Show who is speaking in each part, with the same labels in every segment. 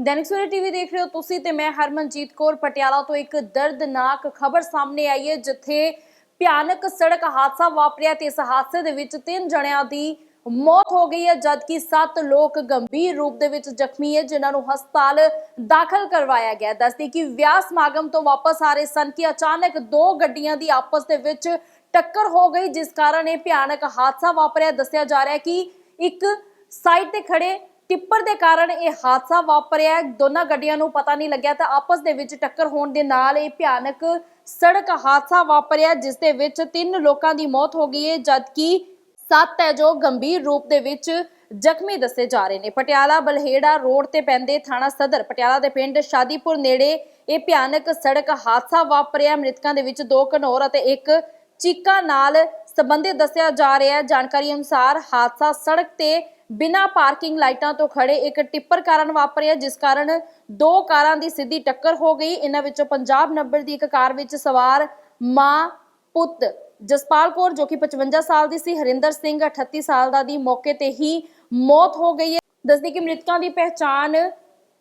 Speaker 1: ਦੈਨਿਕ Savera TV ਦੇਖ ਰਹੇ ਹੋ ਤੁਸੀਂ ਤੇ ਮੈਂ ਹਰਮਨਜੀਤ ਕੌਰ ਪਟਿਆਲਾ ਤੋਂ ਇੱਕ ਦਰਦਨਾਕ ਖਬਰ ਸਾਹਮਣੇ ਆਈ ਹੈ, ਜਿੱਥੇ ਭਿਆਨਕ ਸੜਕ ਹਾਦਸਾ ਵਾਪਰਿਆ ਤੇ ਇਸ ਹਾਦਸੇ ਦੇ ਵਿੱਚ ਤਿੰਨ ਜਣਿਆਂ ਦੀ ਮੌਤ ਹੋ ਗਈ ਹੈ, ਜਦਕਿ 7 ਲੋਕ ਗੰਭੀਰ ਰੂਪ ਦੇ ਵਿੱਚ ਜ਼ਖਮੀ ਹੈ, ਜਿਨ੍ਹਾਂ ਨੂੰ ਹਸਪਤਾਲ ਦਾਖਲ ਕਰਵਾਇਆ ਗਿਆ। ਦੱਸਦੀ ਕਿ ਵਿਆਹ ਸਮਾਗਮ ਤੋਂ ਵਾਪਸ ਆ ਰਹੇ ਸਨ ਕਿ ਅਚਾਨਕ ਦੋ ਗੱਡੀਆਂ ਦੀ ਆਪਸ ਦੇ ਵਿੱਚ ਟੱਕਰ ਹੋ ਗਈ, ਜਿਸ ਕਾਰਨ ਇਹ ਭਿਆਨਕ ਹਾਦਸਾ ਵਾਪਰਿਆ। ਦੱਸਿਆ ਜਾ ਰਿਹਾ ਹੈ ਕਿ ਇੱਕ ਸਾਈਡ ਤੇ ਖੜੇ ਟਿੱਪਰ ਦੇ ਕਾਰਨ ਇਹ ਹਾਦਸਾ ਵਾਪਰਿਆ ਦੋਨਾਂ ਗੱਡੀਆਂ ਨੂੰ ਪਤਾ ਨਹੀਂ ਲੱਗਿਆ ਤਾਂ ਆਪਸ ਦੇ ਵਿੱਚ ਟੱਕਰ ਹੋਣ ਦੇ ਨਾਲ ਇਹ ਭਿਆਨਕ ਸੜਕ ਹਾਦਸਾ ਵਾਪਰਿਆ ਜਿਸ ਦੇ ਵਿੱਚ ਤਿੰਨ ਲੋਕਾਂ ਦੀ ਮੌਤ ਹੋ ਗਈ ਹੈ, ਜਦਕਿ ਸੱਤ ਹੈ ਜੋ ਗੰਭੀਰ ਰੂਪ ਦੇ ਵਿੱਚ ਜ਼ਖਮੀ ਦੱਸੇ ਜਾ ਰਹੇ ਨੇ। ਪਟਿਆਲਾ ਬਲਹੇੜਾ ਰੋਡ ਤੇ ਪੈਂਦੇ ਥਾਣਾ ਸਦਰ, ਪਟਿਆਲਾ ਦੇ ਪਿੰਡ ਸ਼ਾਦੀਪੁਰ ਨੇੜੇ ਇਹ ਭਿਆਨਕ ਸੜਕ ਹਾਦਸਾ ਵਾਪਰਿਆ। ਮ੍ਰਿਤਕਾਂ ਦੇ ਵਿੱਚ ਦੋ ਘਨੌਰ ਅਤੇ ਇੱਕ ਚੀਕਾ ਨਾਲ ਸੰਬੰਧਿਤ ਦੱਸਿਆ ਜਾ ਰਿਹਾ ਹੈ। ਜਾਣਕਾਰੀ ਅਨੁਸਾਰ ਹਾਦਸਾ ਸੜਕ ਤੇ ਬਿਨਾਂ ਪਾਰਕਿੰਗ ਲਾਈਟਾਂ ਤੋਂ ਖੜੇ ਇੱਕ ਟਿੱਪਰ ਕਾਰਨ ਵਾਪਰਿਆ, ਜਿਸ ਕਾਰਨ ਦੋ ਕਾਰਾਂ ਦੀ ਸਿੱਧੀ ਟੱਕਰ ਹੋ ਗਈ। ਇਹਨਾਂ ਵਿੱਚੋਂ ਪੰਜਾਬ ਨੰਬਰ ਦੀ ਇੱਕ ਕਾਰ ਵਿੱਚ ਸਵਾਰ ਮਾਂ, ਪੁੱਤ ਜਸਪਾਲ ਕੌਰ, ਜੋ ਕਿ 55 ਸਾਲ ਦੀ ਸੀ, ਹਰਿੰਦਰ ਸਿੰਘ 38 ਸਾਲ ਦਾ ਦੀ ਮੌਕੇ ਤੇ ਹੀ ਮੌਤ ਹੋ ਗਈ ਹੈ। ਦੱਸਦੀ ਕਿ ਮ੍ਰਿਤਕਾਂ ਦੀ ਪਹਿਚਾਣ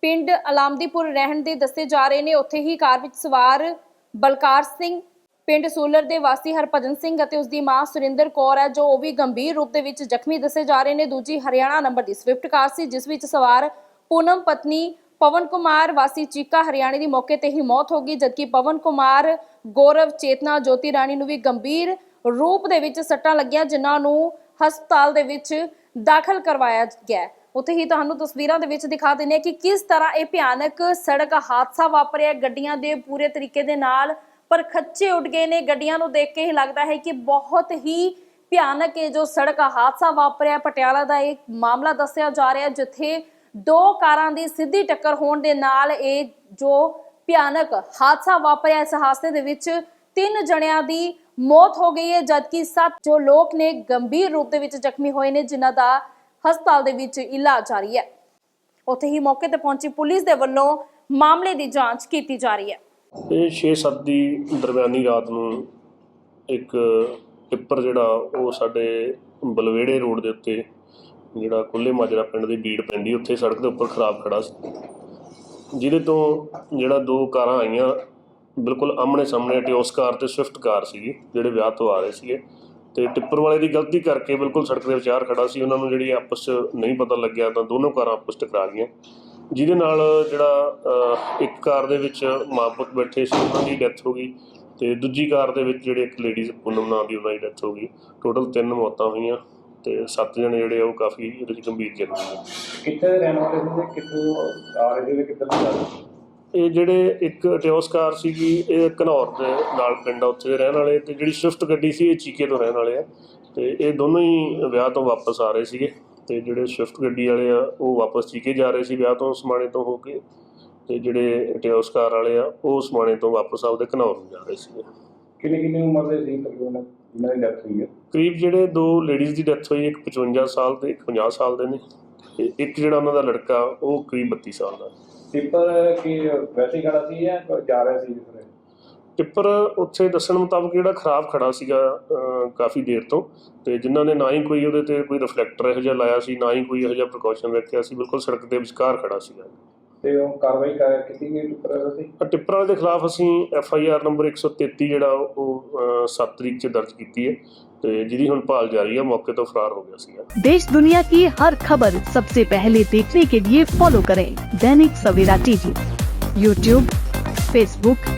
Speaker 1: ਪਿੰਡ ਅਲਾਮਦੀਪੁਰ ਰਹਿਣ ਦੇ ਦੱਸੇ ਜਾ ਰਹੇ ਨੇ। ਉੱਥੇ ਹੀ ਕਾਰ ਵਿੱਚ ਸਵਾਰ ਬਲਕਾਰ ਸਿੰਘ ਪਿੰਡ ਸੂਲਰ ਦੇ ਵਾਸੀ ਹਰਭਜਨ ਸਿੰਘ ਅਤੇ ਉਸ ਦੀ ਮਾਂ ਸੁਰਿੰਦਰ ਕੌਰ ਹੈ, ਜੋ ਉਹ ਵੀ ਗੰਭੀਰ ਰੂਪ ਦੇ ਵਿੱਚ ਜ਼ਖਮੀ ਦੱਸੇ ਜਾ ਰਹੇ ਨੇ। ਦੂਜੀ ਹਰਿਆਣਾ ਨੰਬਰ ਦੀ ਸਵਿਫਟ ਕਾਰ ਸੀ, ਜਿਸ ਵਿੱਚ ਸਵਾਰ ਪੂਨਮ ਪਤਨੀ ਪਵਨ ਕੁਮਾਰ, ਵਾਸੀ ਚੀਕਾ ਹਰਿਆਣੇ ਦੀ ਮੌਕੇ ਤੇ ਹੀ ਮੌਤ ਹੋ ਗਈ, ਜਦਕਿ ਪਵਨ ਕੁਮਾਰ, ਗੌਰਵ, ਚੇਤਨਾ, ਜੋਤੀ ਰਾਣੀ ਨੂੰ ਵੀ ਗੰਭੀਰ ਰੂਪ ਦੇ ਵਿੱਚ ਸੱਟਾਂ ਲੱਗੀਆਂ, ਜਿਨ੍ਹਾਂ ਨੂੰ ਹਸਪਤਾਲ ਦੇ ਵਿੱਚ ਦਾਖਲ ਕਰਵਾਇਆ ਗਿਆ ਉੱਥੇ ਹੀ ਤੁਹਾਨੂੰ ਤਸਵੀਰਾਂ ਦੇ ਵਿੱਚ ਦਿਖਾ ਦਿੰਦੇ ਹਾਂ ਕਿ ਕਿਸ ਤਰ੍ਹਾਂ ਇਹ ਭਿਆਨਕ ਸੜਕ ਹਾਦਸਾ ਵਾਪਰਿਆ। ਗੱਡੀਆਂ ਦੇ ਪੂਰੇ ਤਰੀਕੇ ਦੇ ਨਾਲ ਪਰ ਖੱਚੇ ਉੱਡ ਗਏ ਨੇ। ਗੱਡੀਆਂ ਨੂੰ ਦੇਖ ਕੇ ਹੀ ਲੱਗਦਾ ਹੈ ਕਿ ਬਹੁਤ ਹੀ ਭਿਆਨਕ ਇਹ ਜੋ ਸੜਕ ਹਾਦਸਾ ਵਾਪਰਿਆ। ਪਟਿਆਲਾ ਦਾ ਇੱਕ ਮਾਮਲਾ ਦੱਸਿਆ ਜਾ ਰਿਹਾ ਜਿੱਥੇ ਦੋ ਕਾਰਾਂ ਦੀ ਸਿੱਧੀ ਟੱਕਰ ਹੋਣ ਦੇ ਨਾਲ ਇਹ ਜੋ ਭਿਆਨਕ ਹਾਦਸਾ ਵਾਪਰਿਆ, ਇਸ ਹਾਦਸੇ ਦੇ ਵਿੱਚ ਤਿੰਨ ਜਣਿਆਂ ਦੀ ਮੌਤ ਹੋ ਗਈ ਹੈ, ਜਦਕਿ ਸੱਤ ਜੋ ਲੋਕ ਨੇ ਗੰਭੀਰ ਰੂਪ ਦੇ ਵਿੱਚ ਜ਼ਖਮੀ ਹੋਏ ਨੇ, ਜਿਨ੍ਹਾਂ ਦਾ ਹਸਪਤਾਲ ਦੇ ਵਿੱਚ ਇਲਾਜ ਜਾਰੀ ਹੈ। ਉੱਥੇ ਹੀ ਮੌਕੇ ਤੇ ਪਹੁੰਚੀ ਪੁਲਿਸ ਦੇ ਵੱਲੋਂ ਮਾਮਲੇ ਦੀ ਜਾਂਚ ਕੀਤੀ ਜਾ ਰਹੀ ਹੈ।
Speaker 2: ਇਹ 6-7 ਦੀ ਦਰਮਿਆਨੀ ਰਾਤ ਨੂੰ ਇੱਕ ਟਿੱਪਰ ਜਿਹੜਾ, ਉਹ ਸਾਡੇ ਬਲਵੇੜੇ ਰੋਡ ਦੇ ਉੱਤੇ, ਜਿਹੜਾ ਕੁੱਲੇ ਮਾਜਰਾ ਪਿੰਡ ਦੀ ਬੀੜ ਪੈਂਦੀ, ਉੱਥੇ ਸੜਕ ਦੇ ਉੱਪਰ ਖਰਾਬ ਖੜਾ ਸੀ। ਜਿਹਦੇ ਤੋਂ ਜਿਹੜਾ ਦੋ ਕਾਰਾਂ ਆਈਆਂ, ਬਿਲਕੁਲ ਆਮਣੇ ਸਾਹਮਣੇ ਟਿਓਸ ਕਾਰ ਤੇ ਸਵਿਫਟ ਕਾਰ ਸੀਗੀ, ਜਿਹੜੇ ਵਿਆਹ ਤੋਂ ਆ ਰਹੇ ਸੀਗੇ। ਤੇ ਟਿੱਪਰ ਵਾਲੇ ਦੀ ਗਲਤੀ ਕਰਕੇ ਬਿਲਕੁਲ ਸੜਕ ਦੇ ਵਿਚਾਰ ਖੜਾ ਸੀ। ਉਹਨਾਂ ਨੂੰ ਜਿਹੜੀ ਆਪਸ 'ਚ ਨਹੀਂ ਪਤਾ ਲੱਗਿਆ, ਤਾਂ ਦੋਨੋਂ ਕਾਰਾਂ ਆਪਸ ਟਕਰਾ ਗਈਆਂ। ਜਿਹਦੇ ਨਾਲ ਜਿਹੜਾ ਇੱਕ ਕਾਰ ਦੇ ਵਿੱਚ ਮਾਂ ਪੁੱਤ ਬੈਠੇ ਸੀ ਉਹਨਾਂ ਦੀ ਡੈਥ ਹੋ ਗਈ ਤੇ ਦੂਜੀ ਕਾਰ ਦੇ ਵਿੱਚ ਜਿਹੜੇ ਇੱਕ ਲੇਡੀਜ਼ ਪੂਨਮ ਨਾਂ ਦੀ ਉਹਨਾਂ ਦੀ ਡੈਥ ਹੋ ਗਈ। ਟੋਟਲ ਤਿੰਨ ਮੌਤਾਂ ਹੋਈਆਂ ਤੇ ਸੱਤ ਜਣੇ ਜਿਹੜੇ ਉਹ ਕਾਫੀ ਇਹਦੇ ਵਿੱਚ ਗੰਭੀਰ ਜ਼ਖਮੀ ਨੇ
Speaker 3: ਕਿੱਥੇ ਦੇ ਰਹਿਣ ਵਾਲੇ ਤੇ ਕਿੱਥੋਂ ਨੂੰ ਜਾ ਰਹੇ ਸੀ?
Speaker 2: ਇਹ ਜਿਹੜੇ ਇੱਕ ਟਿਓਸ ਕਾਰ ਸੀਗੀ ਇਹ ਘਨੌਰ ਦੇ ਨਾਲ ਪਿੰਡ ਆ ਉੱਥੇ ਦੇ ਰਹਿਣ ਵਾਲੇ ਤੇ ਜਿਹੜੀ ਸਵਿਫਟ ਗੱਡੀ ਸੀ ਇਹ ਚੀਕੇ ਤੋਂ ਰਹਿਣ ਵਾਲੇ ਆ ਤੇ ਇਹ ਦੋਨੋਂ ਹੀ ਵਿਆਹ ਤੋਂ ਵਾਪਸ ਆ ਰਹੇ ਸੀਗੇ। ਤੇ ਜਿਹੜੇ ਸਵਿਫਟ ਗੱਡੀ ਵਾਲੇ ਆ ਉਹ ਵਾਪਸ ਚੀਕੇ ਜਾ ਰਹੇ ਸੀ ਵਿਆਹ ਤੋਂ ਸਮਾਣੇ ਤੋਂ ਹੋ ਕੇ ਤੇ ਜਿਹੜੇ ਟਿਓਸ ਕਾਰ ਵਾਲੇ ਆ ਉਹ ਸਮਾਣੇ ਤੋਂ ਵਾਪਸ ਆਪਦੇ ਘਨੌਰ ਨੂੰ ਜਾ ਰਹੇ ਸੀਗੇ।
Speaker 3: ਕਿੰਨੀ ਕਿੰਨੀ ਉਮਰ ਦੇ ਸੀ ਤਕਰੀਬਨ ਜਿਨ੍ਹਾਂ ਦੀ ਡੈਥ ਹੋਈ ਹੈ?
Speaker 2: ਕਰੀਬ ਜਿਹੜੇ ਦੋ ਲੇਡੀਜ਼ ਦੀ ਡੈਥ ਹੋਈ ਇੱਕ 55 ਸਾਲ ਤੇ ਇੱਕ 50 ਸਾਲ ਦੇ ਨੇ। ਤੇ ਇੱਕ ਜਿਹੜਾ ਉਹਨਾਂ ਦਾ ਲੜਕਾ ਉਹ ਕਰੀਬ 32 ਸਾਲ ਦਾ।
Speaker 3: ਟਿੱਪਰ ਕੀ ਵੈਸੇ ਹੀ ਖੜਾ ਸੀ ਜਾਂ ਜਾ ਰਿਹਾ ਸੀ
Speaker 2: ਟਿੱਪਰ ਉੱਥੇ ਦੱਸਣ ਮੁਤਾਬਕ ਜਿਹੜਾ ਖਰਾਬ ਖੜਾ ਸੀਗਾ ਅਹ, ਕਾਫੀ ਦੇਰ ਤੋਂ ਤੇ ਜਿਨ੍ਹਾਂ ਨੇ ਨਾ ਹੀ ਕੋਈ ਉਹਦੇ ਤੇ ਕੋਈ ਰਿਫਲੈਕਟਰ ਇਹੋ ਜਿਹਾ ਲਾਇਆ ਸੀ ਨਾ ਹੀ ਕੋਈ ਇਹੋ ਜਿਹਾ ਪ੍ਰੀਕਾਸ਼ਨ ਰੱਖਿਆ ਸੀ ਬਿਲਕੁਲ ਸੜਕ ਦੇ ਵਿਚਕਾਰ ਖੜਾ ਸੀਗਾ
Speaker 3: ਤੇ ਉਹ ਕਾਰਵਾਈ ਕਰ ਕੀਤੀ ਗਈ ਟਿੱਪਰ ਵਾਲੇ ਸੀ
Speaker 2: ਪਰ ਟਿੱਪਰ ਵਾਲੇ ਦੇ ਖਿਲਾਫ ਅਸੀਂ ਐਫ ਆਈ ਆਰ ਨੰਬਰ 133 ਜਿਹੜਾ ਉਹ 7 ਤਰੀਕ 'ਚ ਦਰਜ ਕੀਤੀ ਹੈ ਤੇ ਜਿਹਦੀ ਹੁਣ ਭਾਲ ਜਾਰੀ ਹੈ ਮੌਕੇ ਤੋਂ ਫਰਾਰ ਹੋ ਗਿਆ ਸੀਗਾ
Speaker 4: देश दुनिया की हर खबर सबसे पहले देखने के लिए फॉलो करें दैनिक सवेरा टीवी यूट्यूब फेसबुक